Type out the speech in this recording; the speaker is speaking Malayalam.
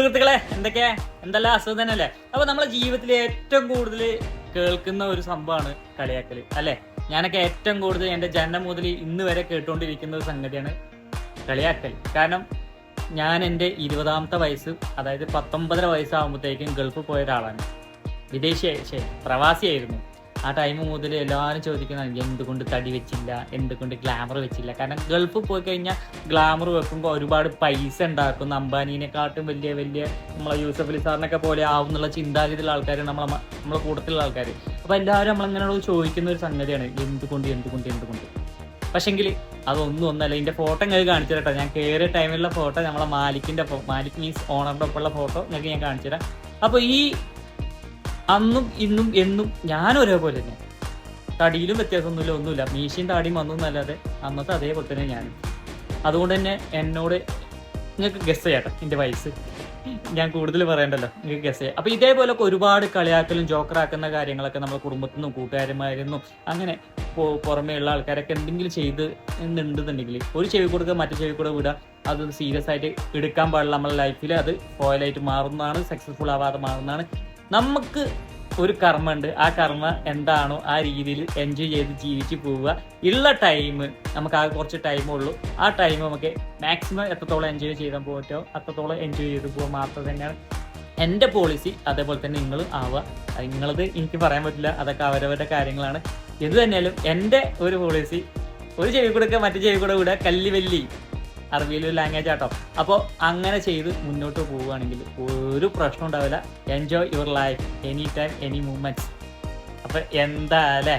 സുഹൃത്തുക്കളെ എന്തൊക്കെ? എന്തെല്ലാം അസുഖം തന്നെയല്ലേ അപ്പൊ നമ്മളെ ജീവിതത്തിൽ ഏറ്റവും കൂടുതൽ കേൾക്കുന്ന ഒരു സംഭവമാണ് കളിയാക്കൽ അല്ലെ? ഞാനൊക്കെ ഏറ്റവും കൂടുതൽ എന്റെ ജനനം മുതൽ ഇന്ന് വരെ കേട്ടുകൊണ്ടിരിക്കുന്ന ഒരു സംഗതിയാണ് കളിയാക്കൽ. കാരണം ഞാൻ എന്റെ ഇരുപതാമത്തെ വയസ്സ് അതായത് പത്തൊമ്പതര വയസ്സാകുമ്പോഴത്തേക്കും ഗൾഫ് പോയ ഒരാളാണ്. വിദേശിയായി പ്രവാസിയായിരുന്നു. ആ ടൈം മുതൽ എല്ലാവരും ചോദിക്കുന്നതാണ് എന്തുകൊണ്ട് തടി വെച്ചില്ല? എന്തുകൊണ്ട് ഗ്ലാമർ വെച്ചില്ല? കാരണം ഗൾഫ് പോയി കഴിഞ്ഞാൽ ഗ്ലാമർ വെക്കുമ്പോൾ ഒരുപാട് പൈസ ഉണ്ടാക്കും. അംബാനീനെക്കാട്ടും വലിയ വലിയ നമ്മളെ യൂസഫ് അലി സാറിനൊക്കെ പോലെ ആവുന്നുള്ള ചിന്താഗതിയിലുള്ള ആൾക്കാർ നമ്മളെ നമ്മളെ കൂട്ടത്തിലുള്ള ആൾക്കാർ അപ്പോൾ എല്ലാവരും നമ്മളിങ്ങനെ ചോദിക്കുന്ന ഒരു സംഗതിയാണ് എന്തുകൊണ്ട് എന്തുകൊണ്ട് എന്തുകൊണ്ട്? പക്ഷെങ്കിൽ അതൊന്നും ഒന്നല്ല. ഇതിന്റെ ഫോട്ടോ നിങ്ങൾക്ക് കാണിച്ചു തരട്ടോ. ഞാൻ കയറിയ ടൈമിലുള്ള ഫോട്ടോ നമ്മളെ മാലിക്കിന്റെ ഫോ- മാലിക് മീൻസ് ഓണറിന്റെ ഒപ്പമുള്ള ഫോട്ടോ നിങ്ങൾക്ക് ഞാൻ കാണിച്ചു തരാം. അപ്പോൾ ഈ അന്നും ഇന്നും എന്നും ഞാൻ ഒരേപോലെ തന്നെ. തടിയിലും വ്യത്യാസമൊന്നുമില്ല ഒന്നുമില്ല. മീശയും താടിയും വന്നു എന്നല്ലാതെ അന്നത്തെ അതേപോലെ തന്നെ ഞാൻ. അതുകൊണ്ട് തന്നെ എന്നോട് നിങ്ങൾക്ക് ഗസ് ചെയ്യട്ടെ എന്റെ വയസ്സ്. ഞാൻ കൂടുതൽ പറയണ്ടല്ലോ നിങ്ങൾക്ക് ഗസ് ചെയ്യാം. അപ്പോൾ ഇതേപോലൊക്കെ ഒരുപാട് കളിയാക്കലും ജോക്കറാക്കുന്ന കാര്യങ്ങളൊക്കെ നമ്മുടെ കുടുംബത്തിൽ നിന്നും കൂട്ടുകാരന്മാരിൽ അങ്ങനെ പോ- പുറമേ ഉള്ള ആൾക്കാരൊക്കെ എന്തെങ്കിലും ചെയ്ത് എന്നുണ്ടെന്നുണ്ടെങ്കിൽ ഒരു ചെവി കൊടുക്കുക മറ്റു ചെവി കൂടെ വിടുക അത് സീരിയസ് ആയിട്ട് എടുക്കാൻ പാടില്ല. നമ്മുടെ ലൈഫിൽ അത് ഫോയിലായിട്ട് മാറുന്നതാണ് സക്സസ്ഫുൾ ആവാതെ മാറുന്നതാണ് നമുക്ക് ഒരു കർമ്മമുണ്ട് ആ കർമ്മ എന്താണോ ആ രീതിയിൽ എൻജോയ് ചെയ്ത് ജീവിച്ച് പോവുക. ഉള്ള ടൈം നമുക്ക് ആ കുറച്ച് ടൈമുള്ളൂ ആ ടൈം നമുക്ക് മാക്സിമം എത്രത്തോളം എൻജോയ് ചെയ്താൽ പോറ്റോ അത്രത്തോളം എൻജോയ് ചെയ്ത് പോവുക മാത്രം തന്നെയാണ്. എന്റെ പോളിസി അതേപോലെ തന്നെ നിങ്ങൾ ആവുക. നിങ്ങളത് എനിക്ക് പറയാൻ പറ്റില്ല. അതൊക്കെ അവരവരുടെ കാര്യങ്ങളാണ്. എന്ത് തന്നെയാലും എന്റെ ഒരു പോളിസി ഒരു ചെവി കൂടെ മറ്റു ചെവി കൂടെ വിടുക. കല്ലി വല്ലി. അറബിയിലൊരു ലാംഗ്വേജ് ആട്ടോ. അപ്പോൾ അങ്ങനെ ചെയ്ത് മുന്നോട്ട് പോവുകയാണെങ്കിൽ ഒരു പ്രശ്നം ഉണ്ടാവില്ല. Enjoy your life any time any moments അപ്പം എന്താ അല്ലേ?